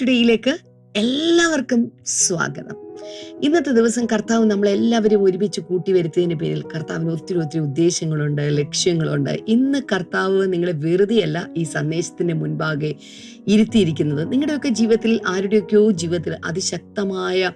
ടുഡേയിലേക്ക് എല്ലാവർക്കും സ്വാഗതം. ഇന്നത്തെ ദിവസം കർത്താവ് നമ്മളെല്ലാവരും ഒരുമിച്ച് കൂട്ടി വരുത്തിയതിന് പേരിൽ കർത്താവിന് ഒത്തിരി ഒത്തിരി ഉദ്ദേശങ്ങളുണ്ട് ലക്ഷ്യങ്ങളുണ്ട്. ഇന്ന് കർത്താവ് നിങ്ങളെ വെറുതെയല്ല ഈ സന്ദേശത്തിന്റെ മുൻപാകെ ഇരുത്തിയിരിക്കുന്നത്. നിങ്ങളുടെയൊക്കെ ജീവിതത്തിൽ ആരുടെയൊക്കെയോ ജീവിതത്തിൽ അതിശക്തമായ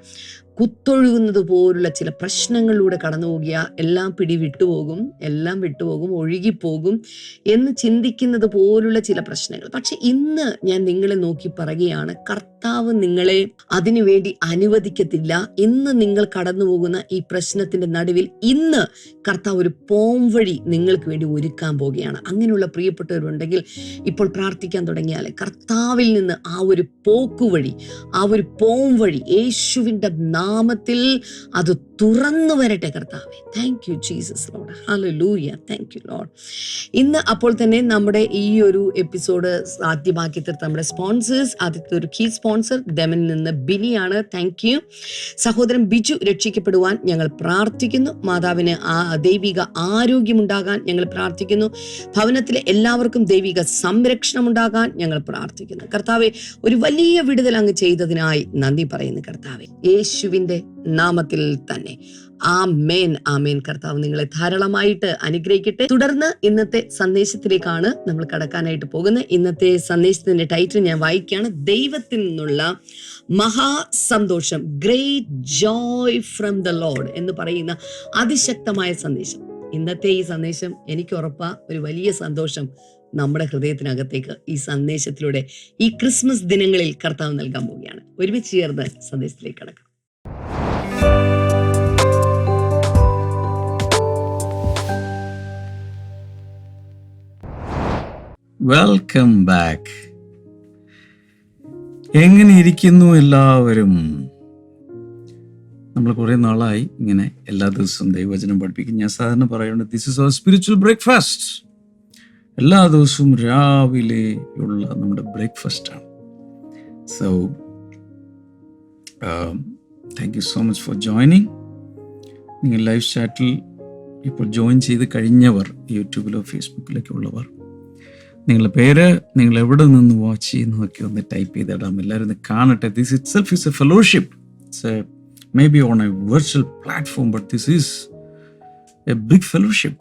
കുത്തൊഴുകുന്നത് പോലുള്ള ചില പ്രശ്നങ്ങളിലൂടെ കടന്നു പോകുക എല്ലാം പിടി വിട്ടുപോകും എല്ലാം വിട്ടുപോകും ഒഴുകിപ്പോകും എന്ന് ചിന്തിക്കുന്നത് പോലുള്ള ചില പ്രശ്നങ്ങൾ. പക്ഷെ ഇന്ന് ഞാൻ നിങ്ങളെ നോക്കി പറയുകയാണ് കർത്താവ് നിങ്ങളെ അതിനുവേണ്ടി അനുവദിക്കത്തില്ല. ഇന്ന് നിങ്ങൾ കടന്നു പോകുന്ന ഈ പ്രശ്നത്തിന്റെ നടുവിൽ ഇന്ന് കർത്താവ് ഒരു പോം വഴി നിങ്ങൾക്ക് വേണ്ടി ഒരുക്കാൻ പോവുകയാണ് അങ്ങനെയുള്ള പ്രിയപ്പെട്ടവരുണ്ടെങ്കിൽ ഇപ്പോൾ പ്രാർത്ഥിക്കാൻ തുടങ്ങിയാൽ കർത്താവിൽ നിന്ന് ആ ഒരു പോക്കുവഴി ആ ഒരു പോം വഴി യേശുവിന്റെ നാമത്തിൽ അത് തുറന്നു വരട്ടെ കർത്താവെ. Thank you Jesus Lord hallelujah thank you Lord ഇന്ന് അപ്പോൾ തന്നെ നമ്മുടെ ഈ ഒരു എപ്പിസോഡ് സാധ്യമാക്കി തീർത്ത നമ്മുടെ സ്പോൺസേഴ്സ് ആദ്യത്തെ ഒരു കീ സ്പോൺസർ ദമനിൽ നിന്ന് ബിനിയാണ് താങ്ക് യു സഹോദരൻ ബിജു രക്ഷിക്കപ്പെടുവാൻ ഞങ്ങൾ പ്രാർത്ഥിക്കുന്നു. മാതാവിന് ആ ദൈവിക ആരോഗ്യമുണ്ടാകാൻ ഞങ്ങൾ പ്രാർത്ഥിക്കുന്നു. ഭവനത്തിലെ എല്ലാവർക്കും ദൈവിക സംരക്ഷണം ഉണ്ടാകാൻ ഞങ്ങൾ പ്രാർത്ഥിക്കുന്നു. കർത്താവെ ഒരു വലിയ വിടുതൽ അങ്ങ് ചെയ്തതിനായി നന്ദി പറയുന്നു കർത്താവെ. യേശുവിന്റെ നാമത്തിൽ തന്നെ. ആ മേൻ ആ മേൻ കർത്താവ് നിങ്ങളെ ധാരാളമായിട്ട് അനുഗ്രഹിക്കട്ടെ. തുടർന്ന് ഇന്നത്തെ സന്ദേശത്തിലേക്കാണ് നമ്മൾ കടക്കാനായിട്ട് പോകുന്നത്. ഇന്നത്തെ സന്ദേശത്തിന്റെ ടൈറ്റിൽ ഞാൻ വായിക്കുകയാണ്. ദൈവത്തിൽ നിന്നുള്ള മഹാസന്തോഷം great joy from the Lord എന്ന് പറയുന്ന അതിശക്തമായ സന്ദേശം. ഇന്നത്തെ ഈ സന്ദേശം എനിക്ക് ഉറപ്പാ ഒരു വലിയ സന്തോഷം നമ്മുടെ ഹൃദയത്തിനകത്തേക്ക് ഈ സന്ദേശത്തിലൂടെ ഈ ക്രിസ്മസ് ദിനങ്ങളിൽ കർത്താവ് നൽകാൻ പോവുകയാണ്. ഒരുമിച്ച് ചേർന്ന് സന്ദേശത്തിലേക്ക് കടക്കാം. വെൽക്കം ബാക്ക് എങ്ങനെ ഇരിക്കുന്നു എല്ലാവരും? നമ്മൾ കുറേ നാളായി ഇങ്ങനെ എല്ലാ ദിവസവും ദൈവവചനം പഠിപ്പിക്കും ഞാൻ സാധാരണ പറയുന്നത് this is our spiritual breakfast എല്ലാ ദിവസവും രാവിലെ ഉള്ള നമ്മുടെ ബ്രേക്ക്ഫാസ്റ്റ് ആണ്. So thank you so much for joining നിങ്ങൾ ലൈവ് ചാറ്റിൽ ഇപ്പോൾ ജോയിൻ ചെയ്ത് കഴിഞ്ഞവർ യൂട്യൂബിലോ ഫേസ്ബുക്കിലൊക്കെ ഉള്ളവർ നിങ്ങളുടെ പേര് നിങ്ങൾ എവിടെ നിന്ന് വാച്ച് ചെയ്യുന്നതൊക്കെ ഒന്ന് ടൈപ്പ് ചെയ്തിടാം എല്ലാവരും ഒന്ന് കാണട്ടെ. This itself is a fellowship it's a maybe on a virtual platform but this is a big fellowship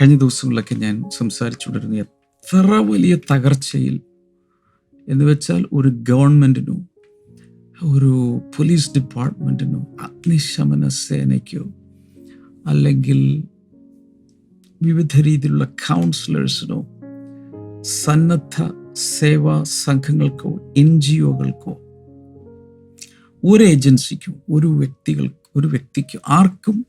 കഴിഞ്ഞ ദിവസങ്ങളിലൊക്കെ ഞാൻ സംസാരിച്ചുകൊണ്ടിരുന്ന എത്ര വലിയ തകർച്ചയിൽ എന്ന് വെച്ചാൽ ഒരു ഗവൺമെന്റിനോ ഒരു പോലീസ് ഡിപ്പാർട്ട്മെന്റിനോ അഗ്നിശമന സേനയ്ക്കോ അല്ലെങ്കിൽ വിവിധ രീതിയിലുള്ള കൗൺസിലേഴ്സിനോ സന്നദ്ധ സേവാ സംഘങ്ങൾക്കോ എൻ ജി ഒകൾക്കോ ഒരു ഏജൻസിക്കോ ഒരു വ്യക്തികൾ ഒരു വ്യക്തിക്ക് ആർക്കും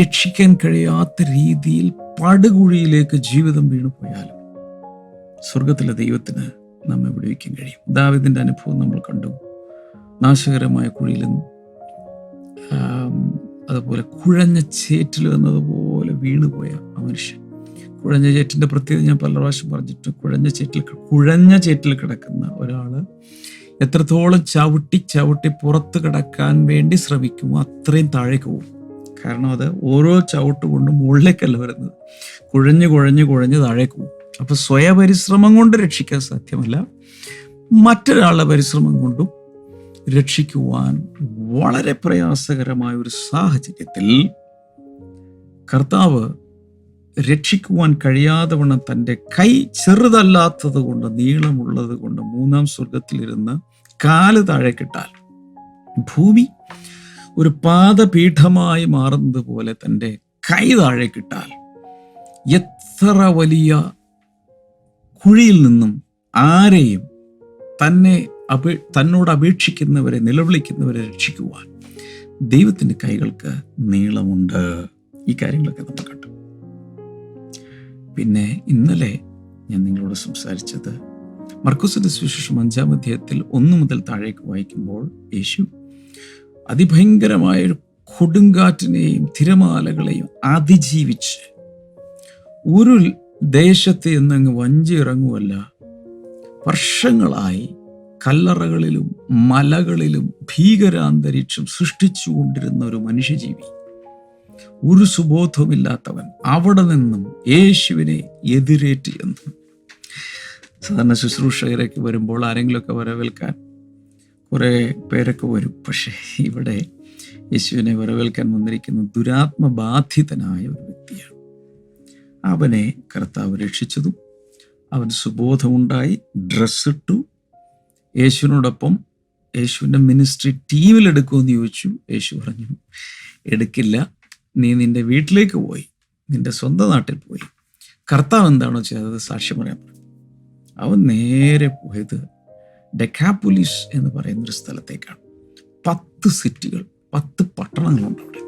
രക്ഷിക്കാൻ കഴിയാത്ത രീതിയിൽ പടുകുഴിയിലേക്ക് ജീവിതം വീണു പോയാലും സ്വർഗത്തിലെ ദൈവത്തിന് നമ്മെ വിടുവിക്കാൻ കഴിയും. ദാവിദിന്റെ അനുഭവം നമ്മൾ കണ്ടു. നാശകരമായ കുഴിയിലും അതുപോലെ കുഴഞ്ഞ ചേറ്റിൽ എന്നതുപോലെ വീണുപോയ ആ മനുഷ്യൻ. കുഴഞ്ഞ ചേറ്റിന്റെ പ്രത്യേകത ഞാൻ പല പ്രാവശ്യം പറഞ്ഞിട്ട് കുഴഞ്ഞ ചേറ്റിൽ കുഴഞ്ഞ ചേറ്റിൽ കിടക്കുന്ന ഒരാൾ എത്രത്തോളം ചവിട്ടി ചവിട്ടി പുറത്ത് കിടക്കാൻ വേണ്ടി ശ്രമിക്കുമോ അത്രയും താഴേക്ക് പോകും. കാരണം അത് ഓരോ ചവിട്ട് കൊണ്ടും മുകളിലേക്കല്ല വരുന്നത്. കുഴഞ്ഞ് കുഴഞ്ഞ് കുഴഞ്ഞ് താഴേക്ക് പോകും. അപ്പോൾ സ്വയപരിശ്രമം കൊണ്ട് രക്ഷിക്കാൻ സാധ്യമല്ല. മറ്റൊരാളുടെ പരിശ്രമം കൊണ്ടും രക്ഷിക്കുവാൻ വളരെ പ്രയാസകരമായ ഒരു സാഹചര്യത്തിൽ കർത്താവ് രക്ഷിക്കുവാൻ കഴിയാതെ വണ്ണം തന്റെ കൈ ചെറുതല്ലാത്തത് കൊണ്ട് നീളമുള്ളത് കൊണ്ട് മൂന്നാം സ്വർഗത്തിലിരുന്ന് കാൽ താഴേക്കിട്ടാൽ ഭൂമി ഒരു പാദപീഠമായി മാറുന്നത് പോലെ തന്റെ കൈ താഴേക്കിട്ടാൽ എത്ര വലിയ കുഴിയിൽ നിന്നും ആരെയും തന്നെ അപേ തന്നോട് അപേക്ഷിക്കുന്നവരെ നിലവിളിക്കുന്നവരെ രക്ഷിക്കുവാൻ ദൈവത്തിന്റെ കൈകൾക്ക് നീളമുണ്ട്. ഈ കാര്യങ്ങളൊക്കെ നമ്മൾ കണ്ടു. പിന്നെ ഇന്നലെ ഞാൻ നിങ്ങളോട് സംസാരിച്ചത് മർക്കുസിന്റെ സുവിശേഷം അഞ്ചാം അധ്യായത്തിൽ ഒന്ന് മുതൽ താഴേക്ക് വായിക്കുമ്പോൾ യേശു അതിഭയങ്കരമായ ഒരു കൊടുങ്കാറ്റിനെയും തിരമാലകളെയും അതിജീവിച്ച് ഒരു ദേശത്ത് വഞ്ചി ഇറങ്ങുമല്ല വർഷങ്ങളായി കല്ലറകളിലും മലകളിലും ഭീകരാന്തരീക്ഷം സൃഷ്ടിച്ചുകൊണ്ടിരുന്ന ഒരു മനുഷ്യജീവി. ഒരു സുബോധമില്ലാത്തവൻ അവിടെ നിന്നും യേശുവിനെ എതിരേറ്റ് എന്ന് സാധാരണ ശുശ്രൂഷകരൊക്കെ വരുമ്പോൾ ആരെങ്കിലുമൊക്കെ വരവേൽക്കാൻ കുറേ പേരൊക്കെ വരും. പക്ഷേ ഇവിടെ യേശുവിനെ വരവേൽക്കാൻ വന്നിരിക്കുന്ന ദുരാത്മബാധിതനായ ഒരു വ്യക്തിയാണ്. അവനെ കർത്താവ് രക്ഷിച്ചതും അവൻ സുബോധമുണ്ടായി ഡ്രസ്സിട്ടു യേശുവിനോടൊപ്പം യേശുവിന്റെ മിനിസ്ട്രി ടീമിലെടുക്കുമെന്ന് ചോദിച്ചു. യേശു പറഞ്ഞു എടുക്കില്ല. നീ നിന്റെ വീട്ടിലേക്ക് പോയി. നിന്റെ സ്വന്തം നാട്ടിൽ പോയി. കർത്താവ് എന്താണോ ചെയ്തത് സാക്ഷ്യം പറയാൻ അവൻ നേരെ പോയത് ഡെക്കാപുലിസ് എന്ന് പറയുന്ന ഒരു സ്ഥലത്തേക്കാണ്. പത്ത് സിറ്റികൾ പത്ത് പട്ടണങ്ങളുണ്ട് അവിടെ.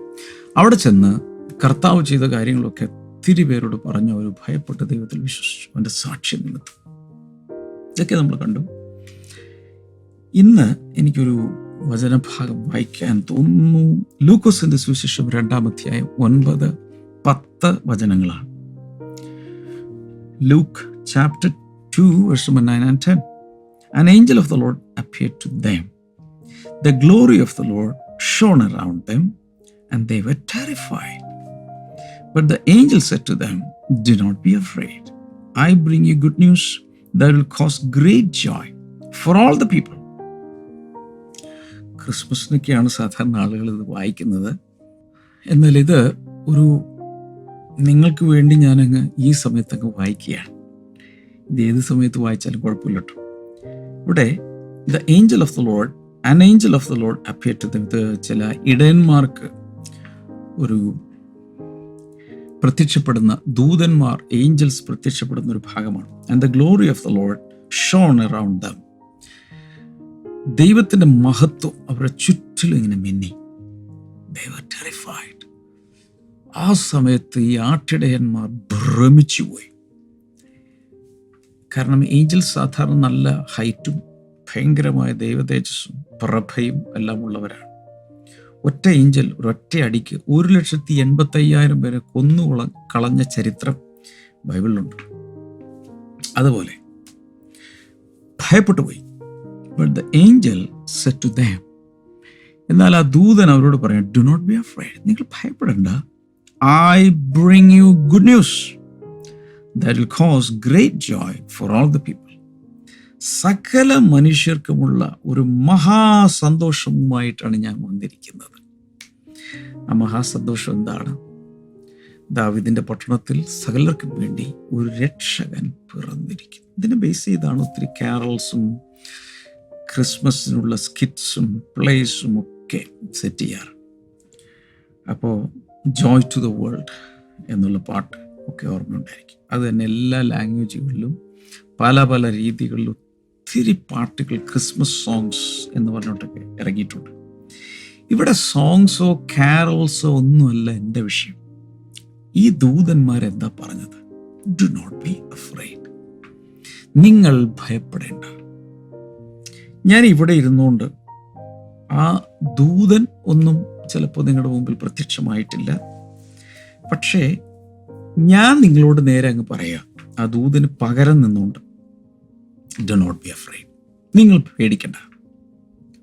അവിടെ ചെന്ന് കർത്താവ് ചെയ്ത കാര്യങ്ങളൊക്കെ ഒത്തിരി പേരോട് പറഞ്ഞു അവർ ഭയപ്പെട്ട ദൈവത്തിൽ വിശ്വസിച്ചു. അവന്റെ സാക്ഷ്യം നിമിത്തം ഇതൊക്കെ നമ്മൾ കണ്ടു. ഇന്ന് എനിക്കൊരു വചനഭാഗം വായിക്കാൻ തോന്നുന്നു ലൂക്കോസിന്റെ സുവിശേഷം രണ്ടാം അധ്യായം ഒൻപത് പത്ത് വചനങ്ങളാണ് Luke chapter two verse number 9 and 10 An angel of the Lord appeared to them. The glory of the Lord shone around them, and they were terrified. But the angel said to them, Do not be afraid. I bring you good news that will cause great joy for all the people. ക്രിസ്മസിനൊക്കെയാണ് സാധാരണ ആളുകൾ ഇത് വായിക്കുന്നത്. എന്നാൽ ഇത് ഒരു നിങ്ങൾക്ക് വേണ്ടി ഞാനങ്ങ് ഈ സമയത്തങ്ങ് വായിക്കുകയാണ്. ഇത് ഏത് സമയത്ത് വായിച്ചാലും കുഴപ്പമില്ല കേട്ടോ. ഇവിടെ the angel of the Lord an angel of the Lord appear ഇത് ചില ഇടയന്മാർക്ക് ഒരു പ്രത്യക്ഷപ്പെടുന്ന ദൂതന്മാർ ഏഞ്ചൽസ് പ്രത്യക്ഷപ്പെടുന്ന ഒരു ഭാഗമാണ്. And the glory of the Lord shone around them ദൈവത്തിന്റെ മഹത്വം അവരുടെ ചുറ്റിലും ഇങ്ങനെ മിന്നി. ടെറിഫൈഡ് ആ സമയത്ത് ഈ ആട്ടിടയന്മാർ ഭ്രമിച്ചു പോയി കാരണം ഏഞ്ചൽ സാധാരണ നല്ല ഹൈറ്റും ഭയങ്കരമായ ദൈവതേജസ്സും പ്രഭയും എല്ലാം ഉള്ളവരാണ്. ഒറ്റ ഏഞ്ചൽ ഒരൊറ്റ അടിക്ക് ഒരു ലക്ഷത്തി എൺപത്തയ്യായിരം പേരെ കൊന്നു കുള- കളഞ്ഞ ചരിത്രം ബൈബിളിലുണ്ട്. അതുപോലെ ഭയപ്പെട്ടു പോയി but the angel said to them എന്നാൽ ആ ദൂതൻ അവരോട് പറയാം ഡു നോട്ട് ബി അഫ്രൈഡ് നിങ്ങൾ ഭയപ്പെടണ്ട. I bring you good news that will cause great joy for all the people. സകല മനുഷ്യർക്കുമുള്ള ഒരു മഹാസന്തോഷവുമായിട്ടാണ് ഞാൻ വന്നിരിക്കുന്നത്. ആ മഹാസന്തോഷം എന്താണ്? ദാവിദിന്റെ പട്ടണത്തിൽ സകലർക്കും വേണ്ടി ഒരു രക്ഷകൻ പിറന്നിരിക്കും ഇതിനെ ബേസ് ചെയ്താണ് ഒത്തിരി കാരൽസും ക്രിസ്മസിനുള്ള സ്കിറ്റ്സും പ്ലേസും ഒക്കെ സെറ്റ് ചെയ്യാറ്. അപ്പോൾ ജോയ് ടു ദ വേൾഡ് എന്നുള്ള പാട്ട് ഒക്കെ ഓർമ്മയുണ്ടായിരിക്കും. അത് തന്നെ എല്ലാ ലാംഗ്വേജുകളിലും പല പല രീതികളിലും ഒത്തിരി പാട്ടുകൾ ക്രിസ്മസ് സോങ്സ് എന്ന് പറഞ്ഞിട്ടൊക്കെ ഇറങ്ങിയിട്ടുണ്ട്. ഇവിടെ സോങ്സോ കാരൽസോ ഒന്നുമല്ല എന്റെ വിഷയം. ഈ ദൂതന്മാരെന്താ പറഞ്ഞത്? ഡു നോട്ട് ബി അഫ്രൈഡ് നിങ്ങൾ ഭയപ്പെടേണ്ട. ഞാൻ ഇവിടെ ഇരുന്നുകൊണ്ട് ആ ദൂതൻ ഒന്നും ചിലപ്പോൾ നിങ്ങളുടെ മുമ്പിൽ പ്രത്യക്ഷമായിട്ടില്ല. പക്ഷേ ഞാൻ നിങ്ങളോട് നേരെ അങ്ങ് പറയാം. ആ ദൂതന് പകരം നിന്നുകൊണ്ട്. ഡു നോട്ട് ബി അഫ്രൈഡ് നിങ്ങൾ പേടിക്കണ്ട.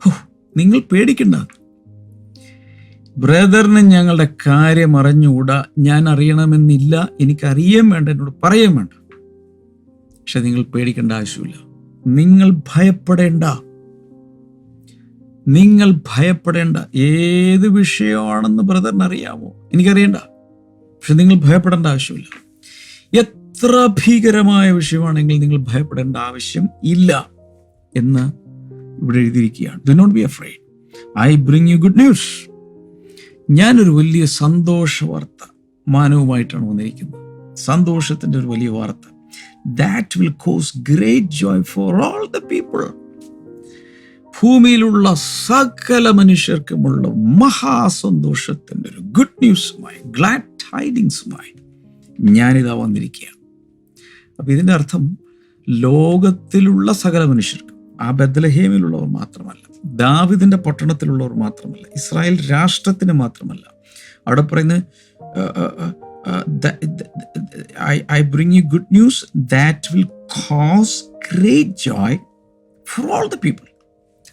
ഓ നിങ്ങൾ പേടിക്കണ്ട. ബ്രദറിന് ഞങ്ങളുടെ കാര്യം അറിഞ്ഞുകൂടാ. ഞാൻ അറിയണമെന്നില്ല. എനിക്കറിയാൻ വേണ്ട. എന്നോട് പറയാൻ വേണ്ട. പക്ഷെ നിങ്ങൾ പേടിക്കേണ്ട ആവശ്യമില്ല. നിങ്ങൾ ഭയപ്പെടേണ്ട. നിങ്ങൾ ഭയപ്പെടേണ്ട ഏത് വിഷയമാണെന്ന് ബ്രദറിനറിയാമോ എനിക്കറിയണ്ട. പക്ഷെ നിങ്ങൾ ഭയപ്പെടേണ്ട ആവശ്യമില്ല. എത്ര ഭീകരമായ വിഷയമാണെങ്കിൽ നിങ്ങൾ ഭയപ്പെടേണ്ട ആവശ്യം ഇല്ല എന്ന് ഇവിടെ എഴുതിയിരിക്കുകയാണ്. Do not be afraid I bring you good news ഞാനൊരു വലിയ സന്തോഷ വാർത്ത മാനവുമായിട്ടാണ് വന്നിരിക്കുന്നത്. സന്തോഷത്തിന്റെ ഒരു വലിയ വാർത്ത. That will cause great joy for all the people ഭൂമിയിലുള്ള സകല മനുഷ്യർക്കുമുള്ള മഹാസന്തോഷത്തിന്റെ ഒരു ഗുഡ് ന്യൂസുമായി ഗ്ലാഡ് ടൈഡിങ്സുമായി ഞാനിതാ വന്നിരിക്കുകയാണ്. അപ്പം ഇതിന്റെ അർത്ഥം ലോകത്തിലുള്ള സകല മനുഷ്യർക്കും ആ ബദലഹേമിലുള്ളവർ മാത്രമല്ല ദാവിദിന്റെ പട്ടണത്തിലുള്ളവർ മാത്രമല്ല ഇസ്രായേൽ രാഷ്ട്രത്തിന് മാത്രമല്ല അവിടെ പറയുന്നത് I bring you good news that will cause great joy for all the people.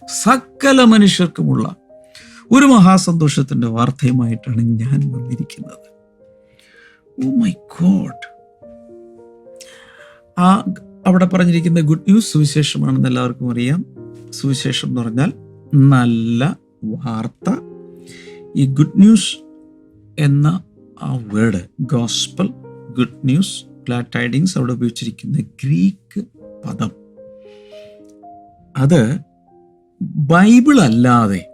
സകല മനുഷ്യർക്കുമുള്ള ഒരു മഹാസന്തോഷത്തിന്റെ വാർത്തയുമായിട്ടാണ് ഞാൻ വന്നിരിക്കുന്നത്. ഓ മൈ ഗോഡ് ആ അവിടെ പറഞ്ഞിരിക്കുന്ന ഗുഡ് ന്യൂസ് സുവിശേഷമാണെന്ന് എല്ലാവർക്കും അറിയാം. സുവിശേഷം എന്ന് പറഞ്ഞാൽ നല്ല വാർത്ത. ഈ ഗുഡ് ന്യൂസ് എന്ന ആ word gospel good news glad tidings അവിടെ ഉപയോഗിച്ചിരിക്കുന്ന ഗ്രീക്ക് പദം. അത് ബൈബിൾ അല്ലാതെ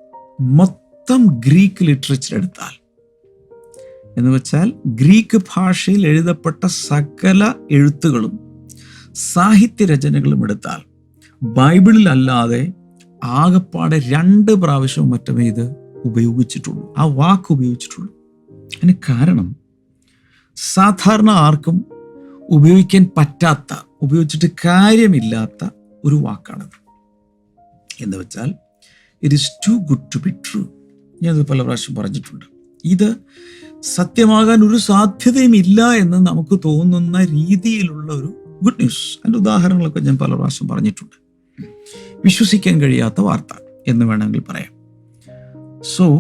മൊത്തം ഗ്രീക്ക് ലിറ്ററേച്ചർ എടുത്താൽ എന്ന് വെച്ചാൽ ഗ്രീക്ക് ഭാഷയിൽ എഴുതപ്പെട്ട സകല എഴുത്തുകളും സാഹിത്യ രചനകളും എടുത്താൽ ബൈബിളിൽ അല്ലാതെ ആകപ്പാടെ രണ്ട് പ്രാവശ്യവും മറ്റുമേ ഇത് ഉപയോഗിച്ചിട്ടുള്ളൂ. ആ വാക്ക് ഉപയോഗിച്ചിട്ടുള്ളൂ. അതിന് കാരണം സാധാരണ ആർക്കും ഉപയോഗിക്കാൻ പറ്റാത്ത ഉപയോഗിച്ചിട്ട് കാര്യമില്ലാത്ത ഒരു വാക്കാണത്. എന്ന് വെച്ചാൽ it is too good to be true ഞാനത് പല പ്രാവശ്യം പറഞ്ഞിട്ടുണ്ട്. ഇത് സത്യമാകാൻ ഒരു സാധ്യതയും ഇല്ല എന്ന് നമുക്ക് തോന്നുന്ന രീതിയിലുള്ള ഒരു ഗുഡ് ന്യൂസ് അതിന്റെ ഉദാഹരണങ്ങളൊക്കെ ഞാൻ പല പ്രാവശ്യം പറഞ്ഞിട്ടുണ്ട്. വിശ്വസിക്കാൻ കഴിയാത്ത വാർത്ത എന്ന് വേണമെങ്കിൽ പറയാം. So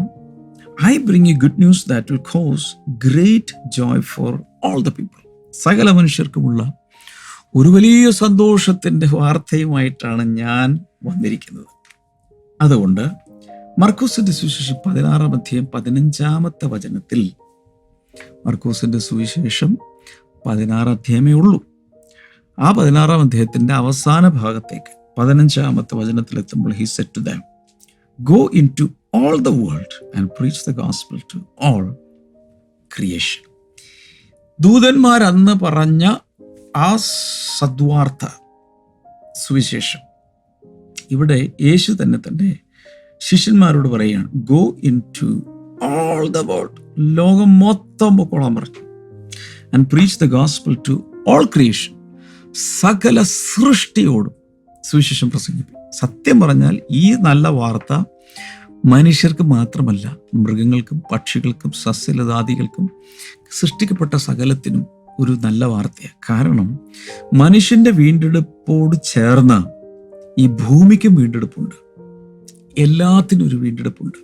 I bring a good news that will cause great joy for all the people സകല മനുഷ്യർക്കുമുള്ള ഒരു വലിയ സന്തോഷത്തിന്റെ വാർത്തയുമായിട്ടാണ് ഞാൻ വന്നിരിക്കുന്നത്. അതുകൊണ്ട് മർക്കോസിന്റെ സുവിശേഷം പതിനാറാം അധ്യായം പതിനഞ്ചാമത്തെ വചനത്തിൽ മർക്കോസിന്റെ സുവിശേഷം പതിനാറ് അധ്യായമേ ഉള്ളൂ. ആ പതിനാറാം അധ്യായത്തിന്റെ അവസാന ഭാഗത്തേക്ക് പതിനഞ്ചാമത്തെ വചനത്തിലെത്തുമ്പോൾ he said to them go into all the world and preach the gospel to all creation ദൂതന്മാരന്ന് പറഞ്ഞ ആ സദ്വാർത്ഥ സുവിശേഷം. ഇവിടെ യേശു തന്നെ തന്നെ ശിഷ്യന്മാരോട് പറയുകയാണ് go into all the world ലോകം മൊത്തം പൊക്കോളാൻ പറഞ്ഞു. And preach the gospel to all creation സകല സൃഷ്ടിയോടും സുവിശേഷം പ്രസംഗിക്കും സത്യം പറഞ്ഞാൽ ഈ നല്ല വാർത്ത മനുഷ്യർക്ക് മാത്രമല്ല മൃഗങ്ങൾക്കും പക്ഷികൾക്കും സസ്യലതാദികൾക്കും സൃഷ്ടിക്കപ്പെട്ട സകലത്തിനും ഒരു നല്ല വാർത്തയാണ് കാരണം മനുഷ്യന്റെ വീണ്ടെടുപ്പോട് ചേർന്ന ഈ ഭൂമിക്കും വീണ്ടെടുപ്പുണ്ട്. എല്ലാത്തിനും ഒരു വീണ്ടെടുപ്പുണ്ട്.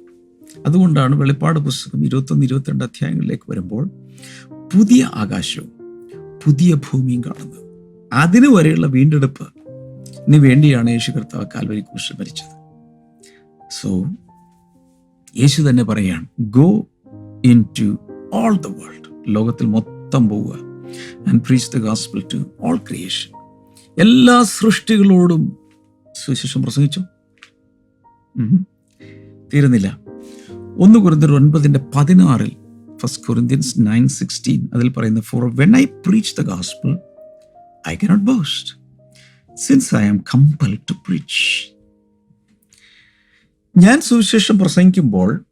അതുകൊണ്ടാണ് വെളിപ്പാട് പുസ്തകം ഇരുപത്തൊന്ന് ഇരുപത്തിരണ്ട് അധ്യായങ്ങളിലേക്ക് വരുമ്പോൾ പുതിയ ആകാശവും പുതിയ ഭൂമിയും കാണുന്നത്. അതിനു വരെയുള്ള വീണ്ടെടുപ്പ് ഇനി വേണ്ടിയാണ് യേശു കർത്താവ് കാൽവരി കുറിച്ച് മരിച്ചത്. സോ യേശു തന്നെ പറയാണ് go into all the world ലോകത്തിൽ മൊത്തം പോവുക. And preach the gospel to all creation എല്ലാ സൃഷ്ടികളോടും സുവിശേഷം പ്രസംഗിച്ചു. തീരുന്നില്ല. ഒന്ന് കുറിന്തർ ഒൻപതിന്റെ പതിനാറിൽ ഫസ്റ്റ് കൊറിന്ത്യൻസ് നയൻ സിക്സ്റ്റീൻ അതിൽ പറയുന്ന for when I preach the gospel I cannot boast since I am compel to preach ഞാൻ സുവിശേഷം പ്രസംഗിക്കുമ്പോൾ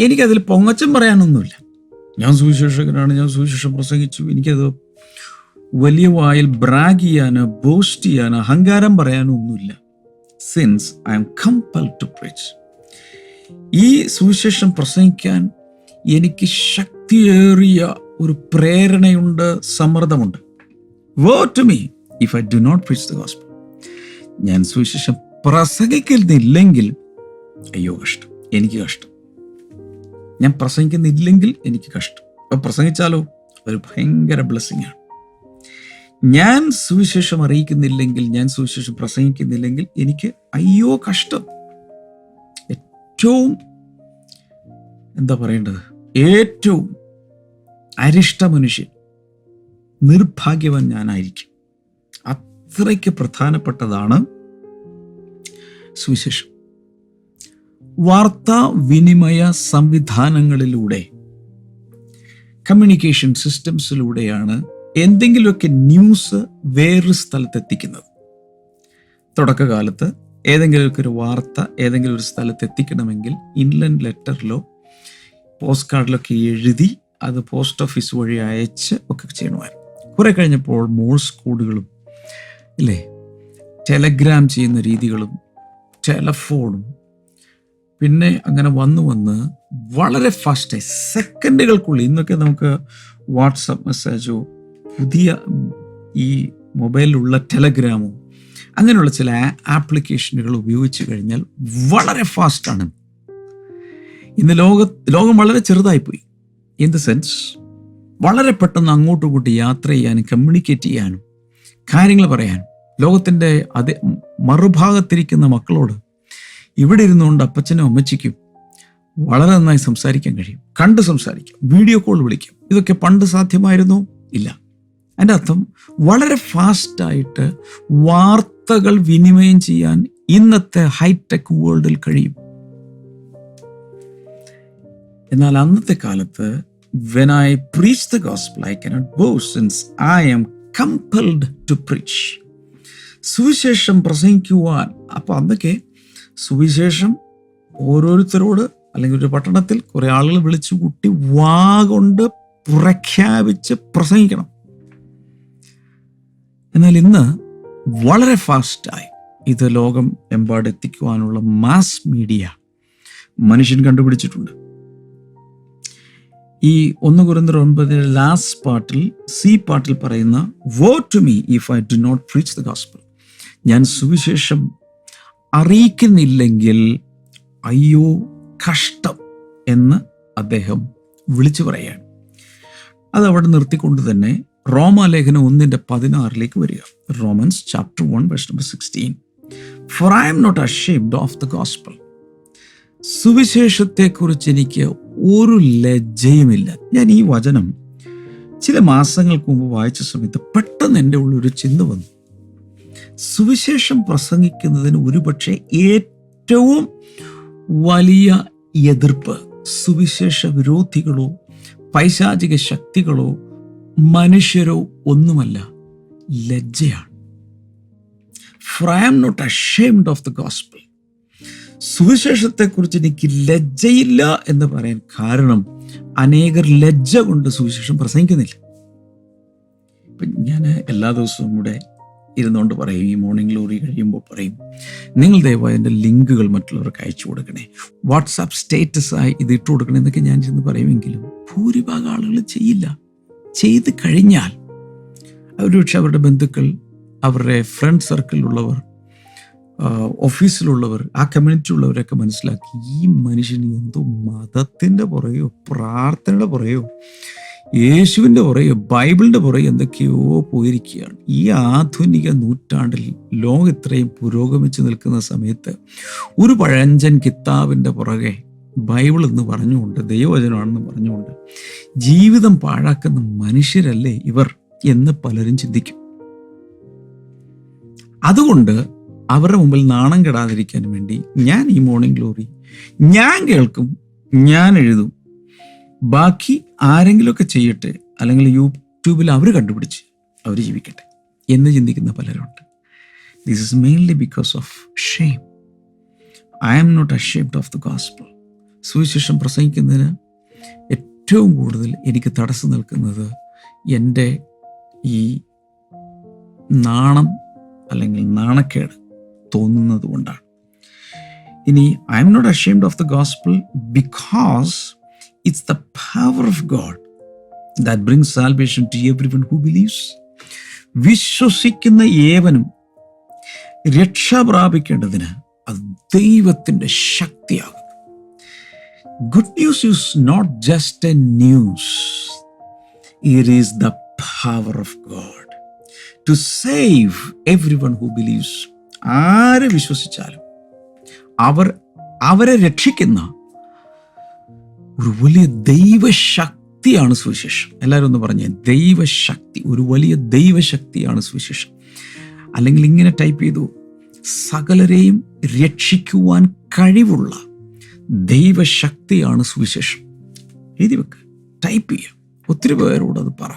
എനിക്കതിൽ പൊങ്ങച്ചം പറയാനൊന്നുമില്ല. ഞാൻ സുവിശേഷകനാണ് ഞാൻ സുവിശേഷം പ്രസംഗിച്ചു. എനിക്കത് വലിയ വായിൽ ബ്രാഗ് ചെയ്യാനോ ബോസ്റ്റ് ചെയ്യാനോ അഹങ്കാരം പറയാനോ ഒന്നുമില്ല. Since I am compel to preach ഈ സുവിശേഷം പ്രസംഗിക്കാൻ എനിക്ക് ശക്തിയേറിയ ഒരു പ്രേരണയുണ്ട് സമ്മർദ്ദമുണ്ട്. Woe to me if I do not preach the gospel ഞാൻ സുവിശേഷം പ്രസംഗിക്കുന്നില്ലെങ്കിൽ അയ്യോ കഷ്ടം എനിക്ക് കഷ്ടം. ഞാൻ പ്രസംഗിക്കുന്നില്ലെങ്കിൽ എനിക്ക് കഷ്ടം. അപ്പം പ്രസംഗിച്ചാലോ? ഒരു ഭയങ്കര ബ്ലെസ്സിങ് ആണ്. ഞാൻ സുവിശേഷം അറിയിക്കുന്നില്ലെങ്കിൽ ഞാൻ സുവിശേഷം പ്രസംഗിക്കുന്നില്ലെങ്കിൽ എനിക്ക് അയ്യോ കഷ്ടം. ഏറ്റവും എന്താ പറയേണ്ടത്? ഏറ്റവും അരിഷ്ട മനുഷ്യൻ നിർഭാഗ്യവൻ ഞാനായിരിക്കും. അത്രയ്ക്ക് പ്രധാനപ്പെട്ടതാണ് സുവിശേഷം. വാർത്താ വിനിമയ സംവിധാനങ്ങളിലൂടെ കമ്മ്യൂണിക്കേഷൻ സിസ്റ്റംസിലൂടെയാണ് എന്തെങ്കിലുമൊക്കെ ന്യൂസ് വേറൊരു സ്ഥലത്തെത്തിക്കുന്നത്. തുടക്കകാലത്ത് ഏതെങ്കിലുമൊക്കെ ഒരു വാർത്ത ഏതെങ്കിലും ഒരു സ്ഥലത്ത് എത്തിക്കണമെങ്കിൽ ഇൻലൻഡ് ലെറ്ററിലോ പോസ്റ്റ് കാർഡിലൊക്കെ എഴുതി അത് പോസ്റ്റ് ഓഫീസ് വഴി അയച്ച് ഒക്കെ ചെയ്യണമായിരുന്നു. കുറെ കഴിഞ്ഞപ്പോൾ മോഴ്സ് കോഡുകളും ഇല്ലേ? ടെലഗ്രാം ചെയ്യുന്ന രീതികളും ടെലഫോണും പിന്നെ അങ്ങനെ വന്ന് വന്ന് വളരെ ഫാസ്റ്റായി സെക്കൻഡുകൾക്കുള്ളിൽ ഇന്നൊക്കെ നമുക്ക് വാട്സപ്പ് മെസ്സേജോ പുതിയ ഈ മൊബൈലിലുള്ള ടെലഗ്രാമോ അങ്ങനെയുള്ള ചില ആപ്ലിക്കേഷനുകൾ ഉപയോഗിച്ച് കഴിഞ്ഞാൽ വളരെ ഫാസ്റ്റാണ് ഇന്ന് ലോക ലോകം വളരെ ചെറുതായിപ്പോയി. ഇൻ ദ സെൻസ് വളരെ പെട്ടെന്ന് അങ്ങോട്ടും ഇങ്ങോട്ടും യാത്ര ചെയ്യാനും കമ്മ്യൂണിക്കേറ്റ് ചെയ്യാനും കാര്യങ്ങൾ പറയാനും ലോകത്തിന്റെ അതേ മറുഭാഗത്തിരിക്കുന്ന മക്കളോട് ഇവിടെ ഇരുന്നുകൊണ്ട് അപ്പച്ചനും അമ്മച്ചിക്കും വളരെ നന്നായി സംസാരിക്കാൻ കഴിയും. കണ്ട് സംസാരിക്കാം. വീഡിയോ കോൾ വിളിക്കാം. ഇതൊക്കെ പണ്ട് സാധ്യമായിരുന്നു? ഇല്ല. അതിന്റെ അർത്ഥം വളരെ ഫാസ്റ്റായിട്ട് വാർത്തകൾ വിനിമയം ചെയ്യാൻ ഇന്നത്തെ ഹൈടെക് വേൾഡിൽ കഴിയും. എന്നാൽ അന്നത്തെ കാലത്ത് when I preach the gospel I cannot ബോ since I am compelled to preach സുവിശേഷം പ്രസംഗിക്കുവാൻ അപ്പൊ അന്നൊക്കെ സുവിശേഷം ഓരോരുത്തരോട് അല്ലെങ്കിൽ ഒരു പട്ടണത്തിൽ കുറെ ആളുകൾ വിളിച്ചു കൂട്ടി വാ കൊണ്ട് പ്രഖ്യാപിച്ച് പ്രസംഗിക്കണം. എന്നാൽ ഇന്ന് വളരെ ഫാസ്റ്റായി ഇത് ലോകം എമ്പാട് എത്തിക്കുവാനുള്ള മാസ് മീഡിയ മനുഷ്യൻ കണ്ടുപിടിച്ചിട്ടുണ്ട്. ഈ ഒന്ന് കുറിന്തർ ഒൻപതിലെ ലാസ്റ്റ് പാർട്ടിൽ സി പാർട്ടിൽ പറയുന്ന woe to me if I do not preach the gospel ഞാൻ സുവിശേഷം അറിയിക്കുന്നില്ലെങ്കിൽ അയ്യോ കഷ്ടം എന്ന് അദ്ദേഹം വിളിച്ചു പറയുകയാണ് അത് അവിടെ നിർത്തിക്കൊണ്ട് തന്നെ റോമാലേഖനം ഒന്നിന്റെ പതിനാറിലേക്ക് വരിക. Romans chapter one verse number sixteen for I am not ashamed of the gospel സുവിശേഷത്തെക്കുറിച്ച് എനിക്ക് ഒരു ലജ്ജയുമില്ല. ഞാൻ ഈ വചനം ചില മാസങ്ങൾക്ക് മുമ്പ് വായിച്ച സമയത്ത് പെട്ടെന്ന് എന്റെ ഉള്ളിൽ ഒരു ചിന്ത വന്നു. സുവിശേഷം പ്രസംഗിക്കുന്നതിന് ഒരുപക്ഷെ ഏറ്റവും വലിയ എതിർപ്പ് സുവിശേഷ വിരോധികളോ പൈശാചിക ശക്തികളോ മനുഷ്യരോ ഒന്നുമല്ല ലജ്ജയാണ് For not am of the gospel. സുവിശേഷത്തെക്കുറിച്ച് എനിക്ക് ലജ്ജയില്ല എന്ന് പറയാൻ കാരണം അനേകർ ലജ്ജ കൊണ്ട് സുവിശേഷം പ്രസംഗിക്കുന്നില്ല ഇപ്പം ഞാൻ എല്ലാ ദിവസവും ഇവിടെ ഇരുന്നുകൊണ്ട് പറയും ഈ മോർണിംഗ് ലോറി കഴിയുമ്പോൾ പറയും നിങ്ങൾ ദയവായി എന്റെ ലിങ്കുകൾ മറ്റുള്ളവർക്ക് അയച്ചു കൊടുക്കണേ. വാട്സാപ്പ് സ്റ്റേറ്റസായി ഇത് ഇട്ട് കൊടുക്കണേ എന്നൊക്കെ ഞാൻ ചെന്ന് പറയുമെങ്കിലും ഭൂരിഭാഗം ആളുകൾ ചെയ്യില്ല. ചെയ്ത് കഴിഞ്ഞാൽ അവരുപക്ഷെ പക്ഷെ അവരുടെ ബന്ധുക്കൾ അവരുടെ ഫ്രണ്ട് സർക്കിളിലുള്ളവർ ഓഫീസിലുള്ളവർ ആ കമ്മ്യൂണിറ്റി ഉള്ളവരൊക്കെ മനസ്സിലാക്കി ഈ മനുഷ്യന് എന്തോ മതത്തിന്റെ പുറയോ പ്രാർത്ഥനയുടെ പുറകെയോ യേശുവിന്റെ പുറകെ ബൈബിളിന്റെ പുറകെ എന്തൊക്കെയോ പോയിരിക്കുകയാണ്. ഈ ആധുനിക നൂറ്റാണ്ടിൽ ലോകം ഇത്രയും പുരോഗമിച്ച് നിൽക്കുന്ന സമയത്ത് ഒരു പഴഞ്ചൻ കിതാബിന്റെ പുറകെ ബൈബിൾ എന്ന് പറഞ്ഞുകൊണ്ട് ദൈവവചനമാണെന്ന് പറഞ്ഞുകൊണ്ട് ജീവിതം പാഴാക്കുന്ന മനുഷ്യരല്ലേ ഇവർ എന്ന് പലരും ചിന്തിക്കും. അതുകൊണ്ട് അവരുടെ മുമ്പിൽ നാണം കെടാതിരിക്കാൻ വേണ്ടി ഞാൻ ഈ മോർണിംഗ് ഗ്ലോറി ഞാൻ കേൾക്കും ഞാൻ എഴുതും ബാക്കി ആരെങ്കിലുമൊക്കെ ചെയ്യട്ടെ അല്ലെങ്കിൽ യൂട്യൂബിൽ അവർ കണ്ടുപിടിച്ച് അവർ ജീവിക്കട്ടെ എന്ന് ചിന്തിക്കുന്ന പലരുണ്ട്. This is mainly because of shame I am not ashamed of the gospel സുവിശേഷം പ്രസംഗിക്കുന്നതിന് ഏറ്റവും കൂടുതൽ എനിക്ക് തടസ്സം നിൽക്കുന്നത് എന്റെ ഈ നാണം അല്ലെങ്കിൽ നാണക്കേട് തോന്നുന്നത് കൊണ്ടാണ്. ഇനി I am not ashamed of the gospel because it's the power of God that brings salvation to everyone who believes വിശ്വസിക്കുന്ന ഏവനും രക്ഷ പ്രാപിക്കേണ്ടതിന് അത് ദൈവത്തിന്റെ ശക്തിയാകും. Good news is not just a news it is the power of God to save everyone who believes ആര് വിശ്വസിച്ചാലും അവർ അവരെ രക്ഷിക്കുന്ന ഒരു വലിയ ദൈവശക്തിയാണ് സുവിശേഷം. എല്ലാവരും ഒന്ന് പറഞ്ഞേ ദൈവശക്തി ഒരു വലിയ ദൈവശക്തിയാണ് സുവിശേഷം. അല്ലെങ്കിൽ ഇങ്ങനെ ടൈപ്പ് ചെയ്തു സകലരെയും രക്ഷിക്കുവാൻ കഴിവുള്ള ദൈവശക്തിയാണ് സുവിശേഷം. എഴുതി വെക്ക് ടൈപ്പ് ചെയ്യുക ഒത്തിരി പേരോട് അത് പറ.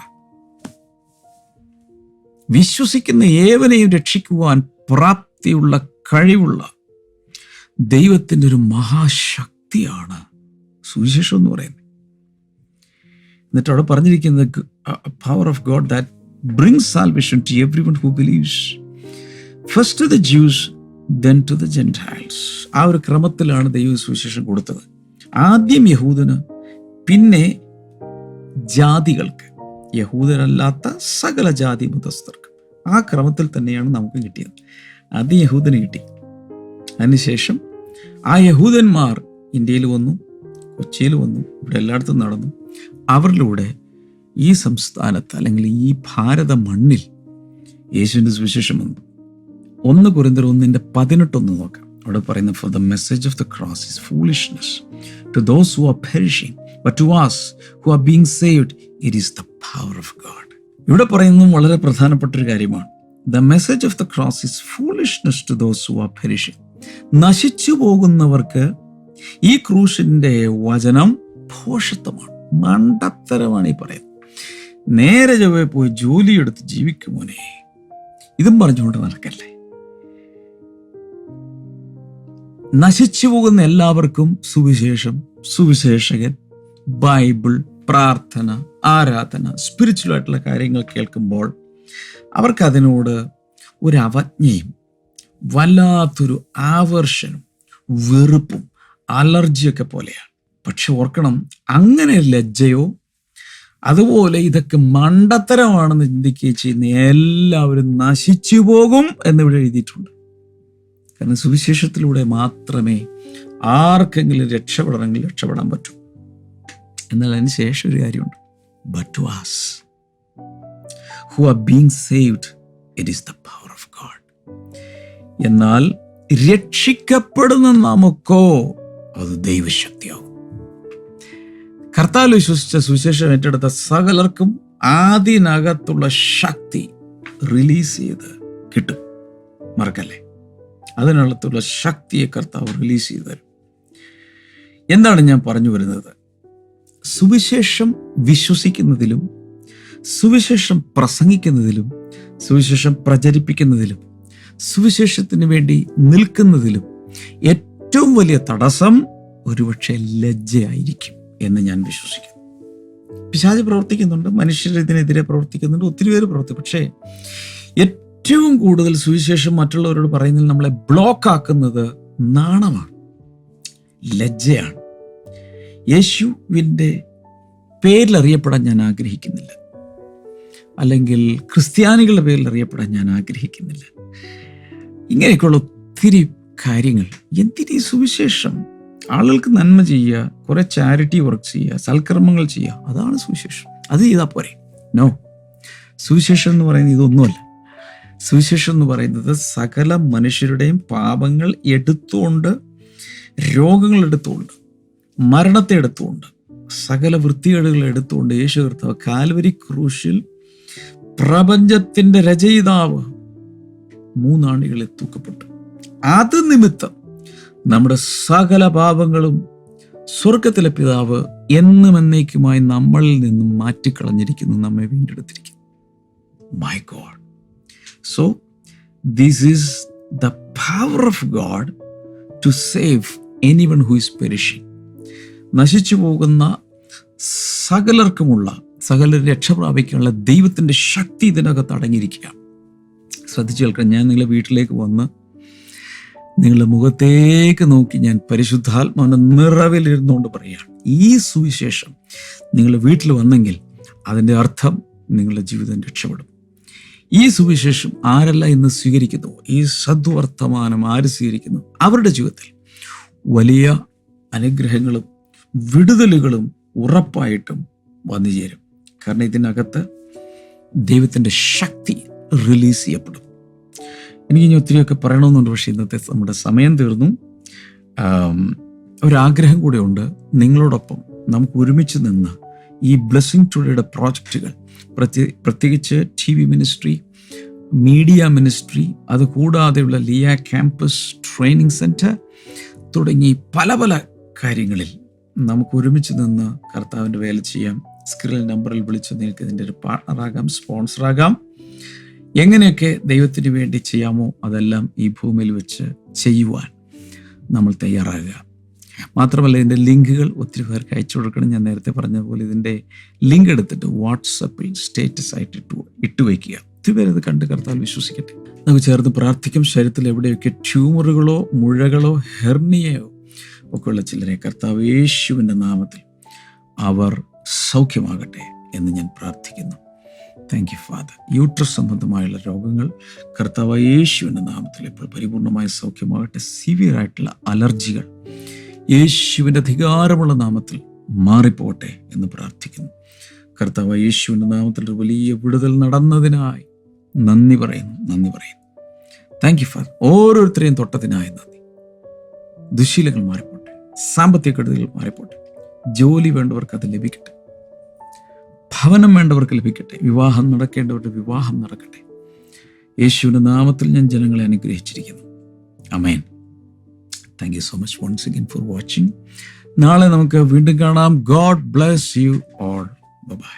വിശ്വസിക്കുന്ന ഏവനെയും രക്ഷിക്കുവാൻ പ്രാപ്തിയുള്ള കഴിവുള്ള ദൈവത്തിന്റെ ഒരു മഹാശക്തിയാണ് സുവിശേഷം എന്ന് പറയുന്നത് എന്നിട്ട് അവിടെ പറഞ്ഞിരിക്കുന്നത് power of God that brings salvation to everyone who believes first to the Jews then to the Gentiles ആ ഒരു ക്രമത്തിലാണ് ദൈവ സുവിശേഷം കൊടുത്തത്. ആദ്യം യഹൂദന് പിന്നെ ജാതികൾക്ക്. യഹൂദരല്ലാത്ത സകല ജാതി മതസ്ഥർക്ക് ആ ക്രമത്തിൽ തന്നെയാണ് നമുക്ക് കിട്ടിയത്. ആദ്യം യഹൂദന് കിട്ടി. അതിനുശേഷം ആ യഹൂദന്മാർ ഇന്ത്യയിൽ വന്നു. കൊച്ചിയിൽ വന്നു ഇവിടെ എല്ലായിടത്തും നടന്നു. അവരിലൂടെ ഈ സംസ്ഥാനത്ത് അല്ലെങ്കിൽ ഈ ഭാരത മണ്ണിൽ യേശുവിന്റെ സുവിശേഷം വന്നു. ഒന്ന് കുറിന്തർ ഒന്നിന്റെ പതിനെട്ടൊന്ന് നോക്കാം. അവിടെ പറയുന്ന for the message of the cross is foolishness to those who are perishing but to us who are being saved it is the power of God ഇവിടെ പറയുന്നതും വളരെ പ്രധാനപ്പെട്ട ഒരു കാര്യമാണ്. The message of the cross is foolishness to those who are perishing നശിച്ചു പോകുന്നവർക്ക് ഈ ക്രൂശിന്റെ വചനം ഭോഷത്വമാണ് മണ്ടത്തരമാണ് ഈ പറയുന്നത്. നേരെ ചൊവ്വെ പോയി ജോലിയെടുത്ത് ജീവിക്കുമോനെ ഇതും പറഞ്ഞുകൊണ്ട് നടക്കല്ലേ? നശിച്ചു പോകുന്ന എല്ലാവർക്കും സുവിശേഷം സുവിശേഷകൻ ബൈബിൾ പ്രാർത്ഥന ആരാധന സ്പിരിച്വൽ ആയിട്ടുള്ള കാര്യങ്ങൾ കേൾക്കുമ്പോൾ അവർക്കതിനോട് ഒരു അവജ്ഞയും വല്ലാത്തൊരു ആവർഷനും വെറുപ്പും അലർജിയൊക്കെ പോലെയാണ്. പക്ഷെ ഓർക്കണം അങ്ങനെ ലജ്ജയോ? അതുപോലെ ഇതൊക്കെ മണ്ടത്തരമാണെന്ന് ചിന്തിക്കുകയും ചെയ്യുന്ന എല്ലാവരും നശിച്ചു പോകും എന്നിവിടെ എഴുതിയിട്ടുണ്ട്. കാരണം സുവിശേഷത്തിലൂടെ മാത്രമേ ആർക്കെങ്കിലും രക്ഷപ്പെടണമെങ്കിൽ രക്ഷപ്പെടാൻ പറ്റൂ. എന്നാൽ അതിന് ശേഷം ഒരു കാര്യമുണ്ട്. But to who are being saved it is the power of God എന്നാൽ രക്ഷിക്കപ്പെടുന്ന നമുക്കോ അത് ദൈവശക്തിയാകും. കർത്താൽ വിശ്വസിച്ച സുവിശേഷം ഏറ്റെടുത്ത സകലർക്കും ആദ്യനകത്തുള്ള ശക്തി റിലീസ് ചെയ്ത് കിട്ടും. മറക്കല്ലേ? അതിനകത്തുള്ള ശക്തിയെ കർത്താവ് റിലീസ് ചെയ്ത് തരും. എന്താണ് ഞാൻ പറഞ്ഞു വരുന്നത്? സുവിശേഷം വിശ്വസിക്കുന്നതിലും സുവിശേഷം പ്രസംഗിക്കുന്നതിലും സുവിശേഷം പ്രചരിപ്പിക്കുന്നതിലും സുവിശേഷത്തിന് വേണ്ടി നിൽക്കുന്നതിലും ഏറ്റവും വലിയ തടസ്സം ഒരുപക്ഷെ ലജ്ജയായിരിക്കും എന്ന് ഞാൻ വിശ്വസിക്കുന്നു. പിശാച് പ്രവർത്തിക്കുന്നുണ്ട് മനുഷ്യർ ഇതിനെതിരെ പ്രവർത്തിക്കുന്നുണ്ട് ഒത്തിരി പേര് പ്രവർത്തിക്കും. പക്ഷേ ഏറ്റവും കൂടുതൽ സുവിശേഷം മറ്റുള്ളവരോട് പറയുന്നതിൽ നമ്മളെ ബ്ലോക്ക് ആക്കുന്നത് നാണമാണ് ലജ്ജയാണ്. യേശുവിന്റെ പേരിൽ അറിയപ്പെടാൻ ഞാൻ ആഗ്രഹിക്കുന്നില്ല. അല്ലെങ്കിൽ ക്രിസ്ത്യാനികളുടെ പേരിൽ അറിയപ്പെടാൻ ഞാൻ ആഗ്രഹിക്കുന്നില്ല. ഇങ്ങനെയൊക്കെയുള്ള ഒത്തിരി കാര്യങ്ങൾ. എന്തിനീ സുവിശേഷം? ആളുകൾക്ക് നന്മ ചെയ്യുക കുറെ ചാരിറ്റി വർക്ക് ചെയ്യുക സൽക്കർമ്മങ്ങൾ ചെയ്യുക അതാണ് സുവിശേഷം. അത് ചെയ്താൽ പോരെ. നോ സുവിശേഷം എന്ന് പറയുന്നത് ഇതൊന്നുമല്ല. സുവിശേഷം എന്ന് പറയുന്നത് സകല മനുഷ്യരുടെയും പാപങ്ങൾ എടുത്തുകൊണ്ട് രോഗങ്ങൾ എടുത്തുകൊണ്ട് മരണത്തെ എടുത്തുകൊണ്ട് സകല വൃത്തികേടുകൾ എടുത്തുകൊണ്ട് യേശു കർത്താവ് കാൽവരി ക്രൂശിൽ പ്രപഞ്ചത്തിന്റെ രചയിതാവ് മൂന്നാണികളെ തൂക്കപ്പെട്ടു. അത് നിമിത്തം നമ്മുടെ സകല പാപങ്ങളും സ്വർഗത്തിലെ പിതാവ് എന്നും എന്നേക്കുമായി നമ്മളിൽ നിന്നും മാറ്റിക്കളഞ്ഞിരിക്കുന്നു നമ്മെ വീണ്ടെടുത്തിരിക്കുന്നു. My God so this is the power of God to save anyone who is perishing നശിച്ചു പോകുന്ന സകലർക്കുമുള്ള സകല രക്ഷ പ്രാപിക്കാനുള്ള ദൈവത്തിന്റെ ശക്തി ഇതിനകത്ത് അടങ്ങിയിരിക്കുകയാണ്. ശ്രദ്ധിച്ചു കേൾക്കാം ഞാൻ നിങ്ങളെ വീട്ടിലേക്ക് വന്ന് നിങ്ങളുടെ മുഖത്തേക്ക് നോക്കി ഞാൻ പരിശുദ്ധാത്മാവിന്റെ നിറവിലിരുന്നുകൊണ്ട് പറയുകയാണ്. ഈ സുവിശേഷം നിങ്ങളുടെ വീട്ടിൽ വന്നെങ്കിൽ അതിന്റെ അർത്ഥം നിങ്ങളുടെ ജീവിതം രക്ഷപ്പെടും. ഈ സുവിശേഷം ആരല്ല ഇന്ന് സ്വീകരിക്കുന്നു? ഈ സദ്വർത്തമാനം ആര് സ്വീകരിക്കുന്നു? അവരുടെ ജീവിതത്തിൽ വലിയ അനുഗ്രഹങ്ങളും വിടുതലുകളും ഉറപ്പായിട്ടും വന്നു ചേരും കാരണം ഇതിനകത്ത് ദൈവത്തിന്റെ ശക്തി റിലീസ് ചെയ്യപ്പെടും. എനിക്ക് ഇനി ഒത്തിരിയൊക്കെ പറയണമെന്നുണ്ട്. പക്ഷേ ഇന്നത്തെ നമ്മുടെ സമയം തീർന്നു. ഒരാഗ്രഹം കൂടെ ഉണ്ട് നിങ്ങളോടൊപ്പം നമുക്ക് ഒരുമിച്ച് നിന്ന് ഈ ബ്ലെസ്സിങ് ടുഡേയുടെ പ്രോജക്റ്റുകൾ പ്രത്യേക പ്രത്യേകിച്ച് T V ministry media ministry അതുകൂടാതെയുള്ള ലിയ ക്യാമ്പസ് ട്രെയിനിങ് സെന്റർ തുടങ്ങി പല പല കാര്യങ്ങളിൽ നമുക്ക് ഒരുമിച്ച് നിന്ന് കർത്താവിന്റെ വേല ചെയ്യാം. സ്ക്രീൻ നമ്പറിൽ വിളിച്ച് നിങ്ങൾക്ക് ഇതിന്റെ ഒരു പാർട്ണറാകാം സ്പോൺസറാകാം. എങ്ങനെയൊക്കെ ദൈവത്തിന് വേണ്ടി ചെയ്യാമോ അതെല്ലാം ഈ ഭൂമിയിൽ വെച്ച് ചെയ്യുവാൻ നമ്മൾ തയ്യാറാകുക. മാത്രമല്ല ഇതിന്റെ ലിങ്കുകൾ ഒത്തിരി പേർക്ക് അയച്ചു കൊടുക്കണം. ഞാൻ നേരത്തെ പറഞ്ഞതുപോലെ പോലെ ഇതിന്റെ ലിങ്ക് എടുത്തിട്ട് വാട്സപ്പിൽ സ്റ്റേറ്റസ് ആയിട്ട് ഇട്ടു ഇട്ട് വയ്ക്കുക. ഒത്തിരി ഇത് കണ്ട് കർത്താൽ വിശ്വസിക്കട്ടെ. നമുക്ക് ചേർന്ന് പ്രാർത്ഥിക്കും. ശരീരത്തിൽ എവിടെയൊക്കെ ട്യൂമറുകളോ മുഴകളോ ഹെർണിയയോ ഒക്കെ ഉള്ള ചിലരെ കർത്താവ് യേശുവിന്റെ നാമത്തിൽ അവർ സൗഖ്യമാകട്ടെ എന്ന് ഞാൻ പ്രാർത്ഥിക്കുന്നു. താങ്ക് യു ഫാദർ യൂട്രസ് സംബന്ധമായുള്ള രോഗങ്ങൾ കർത്താവ് യേശുവിന്റെ നാമത്തിൽ ഇപ്പോൾ പരിപൂർണമായ സൗഖ്യമാകട്ടെ. സിവിയർ ആയിട്ടുള്ള അലർജികൾ യേശുവിന്റെ അധികാരമുള്ള നാമത്തിൽ മാറിപ്പോട്ടെ എന്ന് പ്രാർത്ഥിക്കുന്നു. കർത്താവ് യേശുവിന്റെ നാമത്തിൽ ഒരു വലിയ വിടുതൽ നടന്നതിനായി നന്ദി പറയുന്നു. നന്ദി പറയുന്നു. താങ്ക് യു ഫാദർ ഓരോരുത്തരെയും തൊട്ടതിനായി നന്ദി. ദുശീലങ്ങൾ മാറിപ്പോട്ടെ. സാമ്പത്തിക കെടുതികൾ മാറിപ്പോട്ടെ. ജോലി വേണ്ടവർക്ക് അത് ലഭിക്കട്ടെ. ഭവനം വേണ്ടവർക്ക് ലഭിക്കട്ടെ. വിവാഹം നടക്കേണ്ടവരുടെ വിവാഹം നടക്കട്ടെ. യേശുവിന്റെ നാമത്തിൽ ഞാൻ ജനങ്ങളെ അനുഗ്രഹിച്ചിരിക്കുന്നു. Amen thank you so much once again for watching നാളെ നമുക്ക് വീണ്ടും കാണാം. God bless you all bye